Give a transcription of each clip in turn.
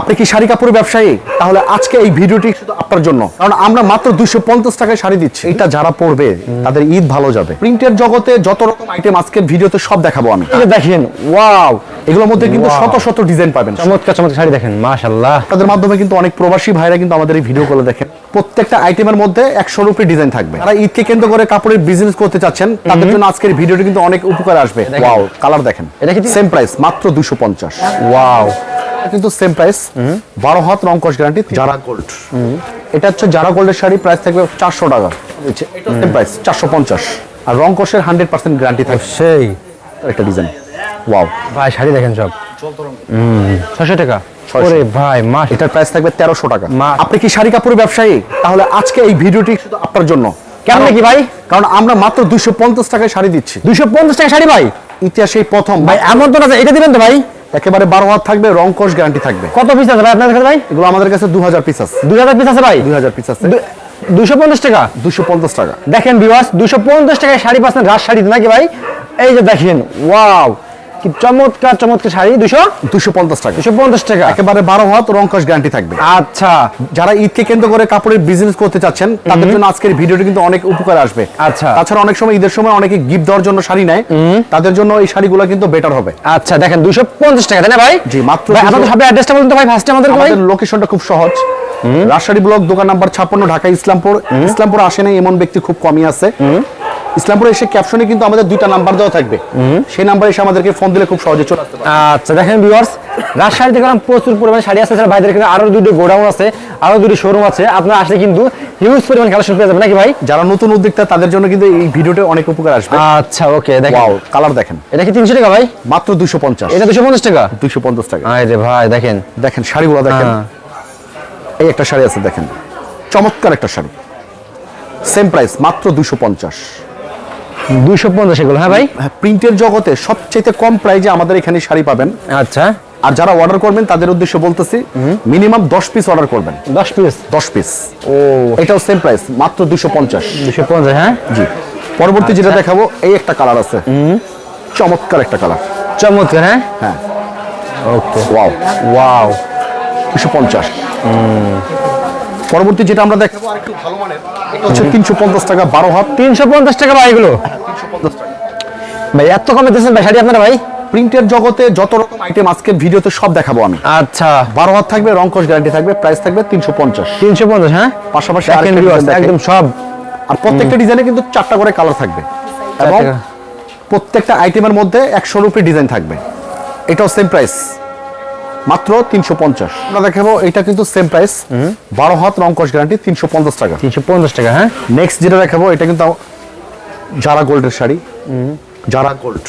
আপনি কি শাড়ি কাপড়ের ব্যবসায়ী? তাহলে আজকে এই ভিডিওটি শুধু আপনার জন্য। কারণ আমরা মাত্র দুইশো পঞ্চাশ টাকায় শাড়ি দিচ্ছি। এটা যারা পড়বে তাদের ঈদ ভালো যাবে। প্রিন্টের জগতে যত রকম আইটেম আজকের ভিডিওতে সব দেখাবো আমি। দেখেন ওয়াও! এগুলোর মধ্যে কিন্তু শত শত ডিজাইন পাবেন। চমৎকার চমৎকার শাড়ি দেখেন মাশাআল্লাহ! তাদের মাধ্যমে কিন্তু অনেক প্রবাসী ভাইরা কিন্তু আমাদের এই ভিডিও গুলো দেখেন। প্রত্যেকটা আইটেমের মধ্যে একশো রুপি ডিজাইন থাকবে। যারা ঈদকে কেন্দ্র করে কাপড়ের বিজনেস করতে চাচ্ছেন তাদের জন্য আজকের ভিডিওটি কিন্তু অনেক উপকার আসবে। ওয়াও কালার দেখেন। এটা কি সেম প্রাইস মাত্র দুশো পঞ্চাশ। ওয়াও কিন্তু সেম প্রাইস বারো হাত রংকশ গ্যারান্টি যারা গোল্ড এটা হচ্ছে যারা গোল্ডের শাড়ি প্রাইস থাকবে চারশো টাকা। সেম প্রাইস চারশো পঞ্চাশ। আর রংকশের হান্ড্রেড পার্সেন্ট গ্যারান্টি থাকবে। সেই একটা ডিজাইন ওয়াও ভাই শাড়ি দেখেন সব। ছশো টাকা? ওরে ভাই এটার প্রাইস থাকবে তেরোশো টাকা। মা- আপনি কি শাড়ি কাপড়ের ব্যবসায়ী? তাহলে আজকে এই ভিডিওটি শুধু আপনার জন্য। কেমন কি ভাই? কারণ আমরা মাত্র দুইশো পঞ্চাশ টাকায় শাড়ি দিচ্ছি। দুইশো পঞ্চাশ টাকা শাড়ি ভাই? ইতিহাসে প্রথম। ভাই এমন তো না এটা দিবেন তো ভাই? একেবারে বারো হাত থাকবে রং কোষ গ্যারান্টি থাকবে। কত পিস আছে ভাই আপনাদের কাছে ভাই? এগুলো আমাদের কাছে দু হাজার পিস আছে। দুই হাজার পিস আছে ভাই? দুই হাজার পিস আছে দুশো পঞ্চাশ টাকা? দুশো পঞ্চাশ টাকা। দেখেন বিবাস দুশো পঞ্চাশ টাকায় শাড়ি পাচ্ছেন রাজ শাড়ি নাকি ভাই? এই যে দেখেন ওয়াও কি চমৎকার চমৎকার শাড়ি? দুশো? দুশো পঞ্চাশ টাকা। দুশো পঞ্চাশ টাকা। একেবারে বারো হাত রংকশ গ্যারান্টি থাকবে। আচ্ছা। যারা ঈদকে কেন্দ্র করে কাপড়ের বিজনেস করতে চাচ্ছেন তাদের জন্য আজকের ভিডিওটি কিন্তু অনেক উপকার আসবে। আচ্ছা। তাছাড়া অনেক সময় ঈদের সময় অনেকে গিফট দেওয়ার জন্য শাড়ি নেয়। তাদের জন্য এই শাড়িগুলো কিন্তু বেটার হবে। আচ্ছা দেখেন দুশো পঞ্চাশ টাকা তাই না ভাই? জি, মাত্র ভাই, 200 আপনাদের সবাই অ্যাড্রেসটা বলুন তো ভাই ফার্স্টে আমাদের ভাই। লোকেশনটা খুব সহজ। রাজশাহী ব্লক দোকান নাম্বার ছাপ্পান্ন ঢাকা ইসলামপুর। ইসলামপুর আসে নাই এমন ব্যক্তি খুব কমই আছে। ইসলামপুর এসে ক্যাপশনে কিন্তু আমাদের দুইটা নাম্বার দেওয়া থাকবে। সেই নাম্বার এসে আমাদেরকে ফোন দিলে খুব সহজে চলে আসতে আচ্ছা দেখেন ভিউয়ার্স রাজশাহীতে দেখলাম প্রচুর পরিমাণে শাড়ি আছে। ভাইদের কিন্তু আরও দুটো গোডাউন আছে আরও দুটো শোরুম আছে আপনারা আসলে কিন্তু হিউজ পরিমাণ কালেকশন পেয়ে যাবেন নাকি ভাই? যারা নতুন উদ্যোক্তা তাদের জন্য কিন্তু এই ভিডিওটা অনেক উপকার আসবে। আচ্ছা ওকে দেখেন। ওয়াও কালার দেখেন। এটা কি 300 টাকা ভাই? মাত্র 250 এটা 250 টাকা? 250 টাকা। আয় রে ভাই দেখেন। দেখেন শাড়িগুলো দেখেন। হ্যাঁ। এই একটা শাড়ি আছে দেখেন। চমৎকার একটা শাড়ি। সেম প্রাইস মাত্র 250 দুইশো পঞ্চাশ এগুলো হ্যাঁ ভাই? হ্যাঁ, প্রিন্টের জগতে সবচেয়ে কম প্রাইজে আমাদের এখানে শাড়ি পাবেন। আচ্ছা। আর যারা অর্ডার করবেন তাদের উদ্দেশ্যে বলতেছি মিনিমাম দশ পিস অর্ডার করবেন। দশ পিস দশ পিস ও। এটাও সেম প্রাইস মাত্র দুশো পঞ্চাশ। দুশো পঞ্চাশ হ্যাঁ? জি। পরবর্তী যেটা আচ্ছা। দেখাবো এই একটা কালার আছে। চমৎকার একটা কালার চমৎকার হ্যাঁ? হ্যাঁ। ওকে। ওয়াও ওয়াও দুশো পঞ্চাশ। পরবর্তী যেটা আমরা দেখাবো আরেকটু ভালো মানের এটা হচ্ছে তিনশো পঞ্চাশ টাকা বারো হাত। তিনশো পঞ্চাশ টাকা ভাই এগুলো? ভাই এত কমে দিয়েছেন ভাই শাড়ি আপনারা ভাই? প্রিন্টের জগতে যত রকম আইটেম আজকে ভিডিওতে সব দেখাবো আমি। আচ্ছা। বারো হাত থাকবে রংকশ গ্যারান্টি থাকবে প্রাইস থাকবে তিনশো পঞ্চাশ। তিনশো পঞ্চাশ হ্যাঁ? পাশাপাশি একদম সব। আর প্রত্যেকটা ডিজাইনে কিন্তু চারটা করে কালার থাকবে। এবং প্রত্যেকটা আইটেমের মধ্যে একশো রুপি ডিজাইন থাকবে। এটাও সেম প্রাইস মাত্র তিনশো পঞ্চাশ। আমরা দেখাবো এটা কিন্তু সেম প্রাইস বারো হাত রংকশ গ্যারান্টি তিনশো পঞ্চাশ টাকা। তিনশো পঞ্চাশ টাকা হ্যাঁ? নেক্সট যেটা দেখাবো এটা কিন্তু যারা গোল্ডের শাড়ি। যারা গোল্ড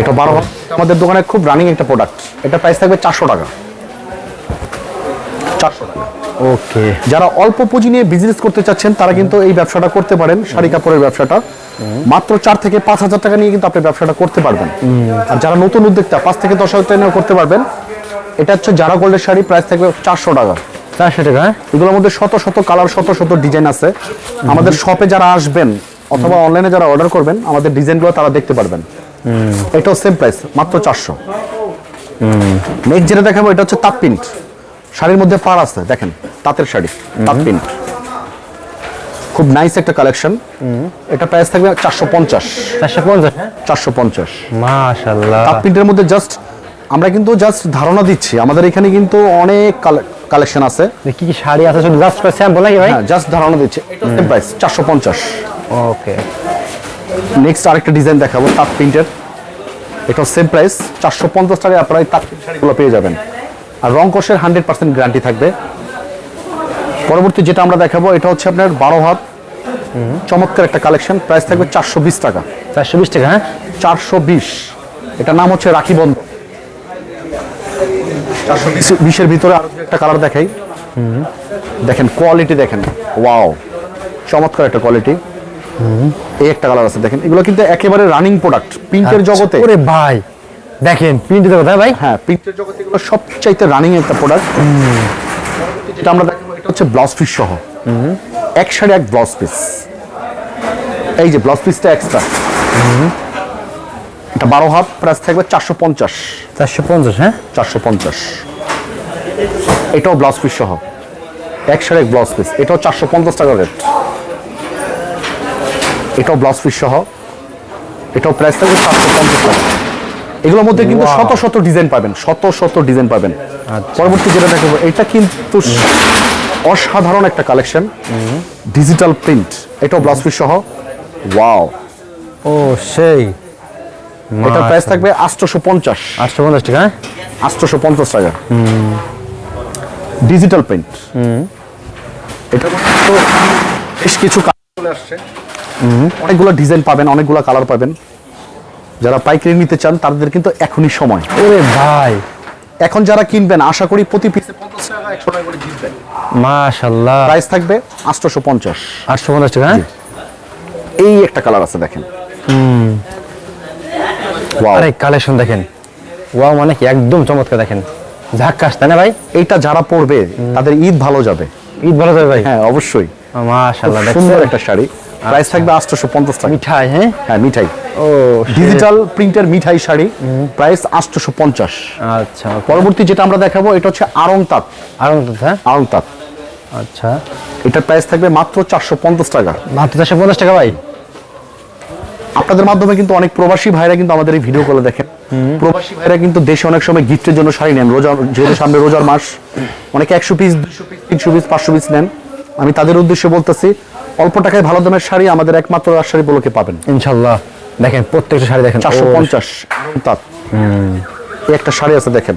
এটা বারো হাত। আমাদের দোকানে খুব রানিং একটা প্রোডাক্ট এটা প্রাইস থাকবে চারশো টাকা। চারশো টাকা। ওকে যারা অল্প পুঁজি নিয়ে বিজনেস করতে চাচ্ছেন তারা কিন্তু এই ব্যবসাটা করতে পারেন শাড়ি কাপড়ের ব্যবসাটা। মাত্র চার থেকে পাঁচ হাজার টাকা নিয়ে কিন্তু আপনি ব্যবসাটা করতে পারবেন। আর যারা নতুন উদ্যোক্তা পাঁচ থেকে দশ হাজার টাকা করতে পারবেন। এটা হচ্ছে যারা গোল্ডের শাড়ি প্রাইস থাকবে চারশো টাকা। চারশো টাকা হ্যাঁ? এগুলোর মধ্যে শত শত কালার শত শত ডিজাইন আছে। আমাদের শপে যারা আসবেন অথবা অনলাইনে যারা অর্ডার করবেন আমাদের ডিজাইনগুলো তারা দেখতে পারবেন। এটাও সেম প্রাইস মাত্র চারশো। নেক্সট যেটা দেখাবো এটা হচ্ছে তাঁত প্রিন্ট শাড়ির মধ্যে পার আছে দেখেন তাঁতের শাড়ি তাঁত প্রিন্ট খুব নাইস একটা কালেকশন এটা প্রাইস থাকবে চারশো পঞ্চাশ। চারশো পঞ্চাশ? হ্যাঁ চারশো পঞ্চাশ। তাঁত প্রিন্টের মধ্যে জাস্ট আমরা কিন্তু জাস্ট ধারণা দিচ্ছি আমাদের এখানে কিন্তু অনেক কালেকশন আছে। কি কি শাড়ি আছে শুধু জাস্ট করে স্যাম্পল নাকি ভাই? হ্যাঁ জাস্ট ধারণা দিচ্ছি সেম প্রাইস চারশো পঞ্চাশ। ওকে নেক্সট আরেকটা ডিজাইন দেখাবো তাঁত প্রিন্টের এটা সেম প্রাইস চারশো পঞ্চাশ টাকায় আপনারা এই তাঁত প্রিন্ট শাড়িগুলো পেয়ে যাবেন। আর রং কোষের হান্ড্রেড পার্সেন্ট গ্যারান্টি থাকবে। পরবর্তী যেটা আমরা দেখাবো এটা হচ্ছে আপনার বারো হাত। চমৎকার একটা কালেকশন প্রাইস থাকবে চারশো বিশ টাকা। চারশো বিশ টাকা হ্যাঁ? চারশো বিশ। এটার নাম হচ্ছে রাখি বন্ধ। চারশো বিশের ভিতরে আরও একটা কালার দেখাই। দেখেন কোয়ালিটি দেখেন। ওয়াও চমৎকার একটা কোয়ালিটি। এই একটা কালার আছে দেখেন। এগুলো কিন্তু একেবারে রানিং প্রোডাক্ট প্রিন্টের জগতে। ওরে ভাই। দেখেন প্রিন্টের কথা ভাই? হ্যাঁ প্রিন্টের জগতে এগুলো সবচাইতে রানিং একটা প্রোডাক্ট যেটা আমরা দেখাবো এটা হচ্ছে ব্লাউজ পিস সহ। এক শাড়ি এক ব্লাউজ পিস এই যে ব্লাউজ পিসটা এক্সট্রা এটা বারো হাত প্রাইস থাকবে চারশো পঞ্চাশ। চারশো পঞ্চাশ হ্যাঁ? চারশো পঞ্চাশ। এটাও ব্লাউজ পিস সহ। এক শাড়ি এক ব্লাউজ পিস এটাও চারশো পঞ্চাশ টাকা রেট এটাও ব্লাউজ পিস সহ। এটাও প্রাইস থাকবে চারশো পঞ্চাশ টাকা। এগুলোর মধ্যে কিন্তু শত শত ডিজাইন পাবেন শত শত ডিজাইন পাবেন। আচ্ছা। পরবর্তী যেটা দেখাবো এটা কিন্তু অসাধারণ একটা কালেকশন। ডিজিটাল প্রিন্ট এটাও ব্লাউজ পিস সহ। ওয়াও ও সেই। এটার প্রাইস থাকবে আটশোশো পঞ্চাশ আটশো পঞ্চাশ টাকা হ্যাঁ? আটশোশো পঞ্চাশ টাকা ডিজিটাল প্রিন্ট এটা তো বেশ কিছু কালার চলে আসছে। অনেকগুলো ডিজাইন পাবেন অনেকগুলো কালার পাবেন। যারা পাইকারি নিতে চান তাদের কিন্তু এখনই সময়। ওরে ভাই। এখন যারা কিনবেন আশা করি প্রতি পিসে পঞ্চাশ টাকা একশো টাকা করে জিতবেন। মাশাল্লাহ। প্রাইস থাকবে আটশোশো পঞ্চাশ। আটশো পঞ্চাশ টাকা হ্যাঁ? এই একটা কালার আছে দেখেন। আরে কালেকশন দেখেন। ওয়াও মানে কি? একদম চমৎকার দেখেন। ঝাক্কাস তাই না ভাই? এইটা যারা পরবে তাদের ঈদ ভালো যাবে। ঈদ ভালো যাবে ভাই? হ্যাঁ অবশ্যই। মাশাল্লাহ সুন্দর একটা শাড়ি। প্রাইস থাকবে আটশোশো পঞ্চাশ টাকা। মিঠাই হ্যাঁ? হ্যাঁ মিঠাই। ও ডিজিটাল প্রিন্টের মিঠাই শাড়ি প্রাইস আটশোশো পঞ্চাশ আচ্ছা পরবর্তী যেটা আমরা দেখাবো এটা হচ্ছে আরং তাঁত আর হ্যাঁ? আরং তাঁত আচ্ছা। এটার প্রাইস থাকবে মাত্র চারশো পঞ্চাশ টাকা। মাত্র চারশো পঞ্চাশ টাকা ভাই? আপনাদের মাধ্যমে কিন্তু অনেক প্রবাসী ভাইরা কিন্তু আমাদের এই ভিডিও কলে দেখেন। প্রবাসী ভাইরা কিন্তু দেশে অনেক সময় গিফটের জন্য শাড়ি নেন। রোজা যেহেতু সামনে রোজার মাস অনেকে একশো পিস দুশো পিস তিনশো পিস পাঁচশো পিস নেন। আমি তাদের উদ্দেশ্যে বলতেছি অল্প টাকায় ভালো দামের শাড়ি আমাদের একমাত্র রাজশাড়ি বলোকে পাবেন। ইনশাল্লাহ। দেখেন প্রত্যেকটা শাড়ি দেখেন চারশো পঞ্চাশ তাঁত একটা শাড়ি আছে দেখেন।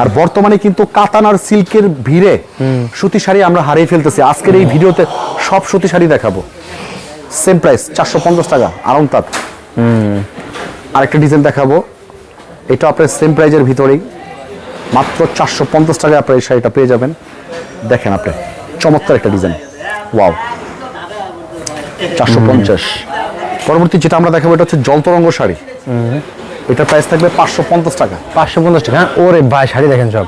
আর বর্তমানে কিন্তু কাতান আর সিল্কের ভিড়ে সুতি শাড়ি আমরা হারিয়ে ফেলতেছি। আজকের এই ভিডিওতে সব সুতি শাড়ি দেখাবো। সেম প্রাইস চারশো পঞ্চাশ টাকা আরং তাঁত আরেকটা ডিজাইন দেখাবো। এটা আপনার সেম প্রাইজের ভিতরেই। মাত্র চারশো পঞ্চাশ টাকায় আপনার এই শাড়িটা পেয়ে যাবেন। দেখেন আপনি। চমৎকার একটা ডিজাইন ওয়াও চারশো পঞ্চাশ। পরবর্তী যেটা আমরা দেখাবো এটা হচ্ছে জলতরঙ্গ শাড়ি। এটার প্রাইস থাকবে পাঁচশো পঞ্চাশ টাকা। পাঁচশো পঞ্চাশ টাকা হ্যাঁ? ওরে ভাই শাড়ি দেখেন সব।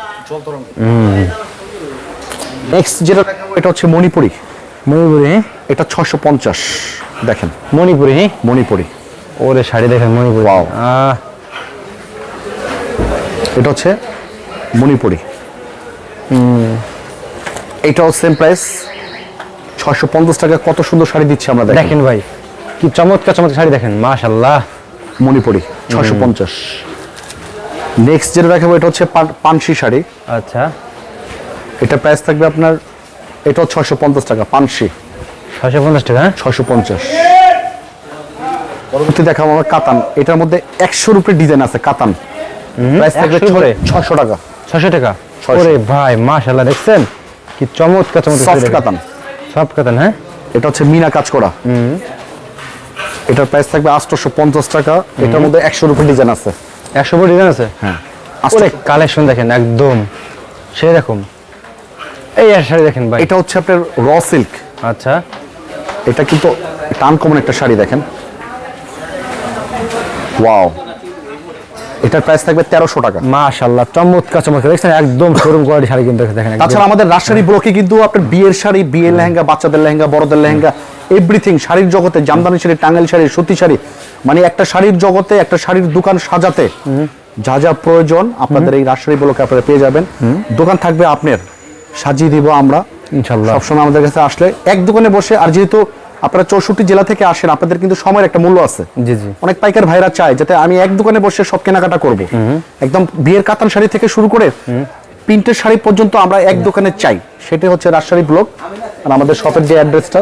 নেক্সট যেটা দেখাবো এটা হচ্ছে মণিপুরি। মণিপুরি হ্যাঁ? এটা ছশো পঞ্চাশ। দেখেন। মণিপুরি হ্যাঁ? মণিপুরি। ওরে শাড়ি দেখেন মণিপুরি. আহ, এটা হচ্ছে মণিপুরি। এটাও সেম প্রাইস ছশো পঞ্চাশ টাকা কত সুন্দর শাড়ি দিচ্ছে আমরা দেখেন। ভাই কি চমৎকার চমৎকার শাড়ি দেখেন মাশাল্লাহ মণিপুরি ছশো পঞ্চাশ। নেক্সট যেটা দেখাবো এটা হচ্ছে পানসি শাড়ি। আচ্ছা। এটা প্রাইস থাকবে আপনার এটাও ছশো পঞ্চাশ টাকা পানসি। ছশো পঞ্চাশ টাকা হ্যাঁ? ছয়শো পঞ্চাশ। পরবর্তী দেখাবো আমরা কাতান। এটার মধ্যে একশোর উপরে ডিজাইন আছে কাতান। প্রাইস থাকবে 100 উপরে? ছয়শো টাকা। ছশো টাকা? 600 ওরে ভাই মাশাল্লাহ দেখছেন? কি চমৎকার চমৎকার সফট কাতান। সব কাতান হ্যাঁ? এটা হচ্ছে মিনা কাজ করা। এটার প্রাইস থাকবে আটশোশো পঞ্চাশ টাকা এটার মধ্যে একশোর উপরে ডিজাইন আছে। একশো বড় ডিজাইন আছে? হ্যাঁ। 800 কালেকশন দেখেন একদম। সেই রকম এই আর শাড়ি দেখেন ভাই। এটা হচ্ছে আপনার র সিল্ক আচ্ছা। এটা কিন্তু টান কমন একটা শাড়ি দেখেন। ওয়াও এটার প্রাইস থাকবে তেরোশো টাকা। মাশাল্লাহ চমৎকার চমৎকার। দেখছেন একদম শোরুম কোয়ালিটি শাড়ি কিন্তু দেখেন তাছাড়া আমাদের রাজশাহী ব্লকে কিন্তু আপনার বিয়ের শাড়ি বিয়ের লেহেঙ্গা বাচ্চাদের লেহেঙ্গা বড়দের লেহেঙ্গা এভরিথিং শাড়ির জগতে জামদানি শাড়ি টাঙ্গাইল শাড়ি সুতি শাড়ি মানে একটা শাড়ির জগতে একটা শাড়ির দোকান সাজাতে যা যা প্রয়োজন আপনাদের এই রাজশাহী ব্লকে আপনারা পেয়ে যাবেন। দোকান থাকবে আপনার সাজিয়ে দিব আমরা। ইনশাল্লাহ সবসময় আমাদের কাছে আসলে এক দোকানে বসে আর যেহেতু আপনারা চৌষট্টি জেলা থেকে আসেন আপনাদের কিন্তু সময়ের একটা মূল্য আছে। জি জি। অনেক পাইকার ভাইরা চায় যাতে আমি এক দোকানে বসে সব কেনাকাটা করব। একদম বিয়ের কাতান শাড়ি থেকে শুরু করে প্রিন্টের শাড়ি পর্যন্ত আমরা এক দোকানে চাই। সেটা হচ্ছে রাজশাহী ব্লক আর আমাদের শপের যে অ্যাড্রেসটা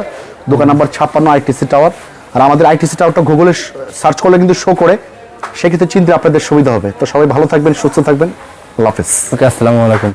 দোকান নাম্বার ছাপ্পান্ন আইটিসি টাওয়ার। আর আমাদের আইটিসি টাওয়ারটা গুগলে সার্চ করলে কিন্তু শো করে সেক্ষেত্রে চিনতে আপনাদের সুবিধা হবে। তো সবাই ভালো থাকবেন সুস্থ থাকবেন। আল্লাহ হাফেজ। ওকে আসসালামু আলাইকুম।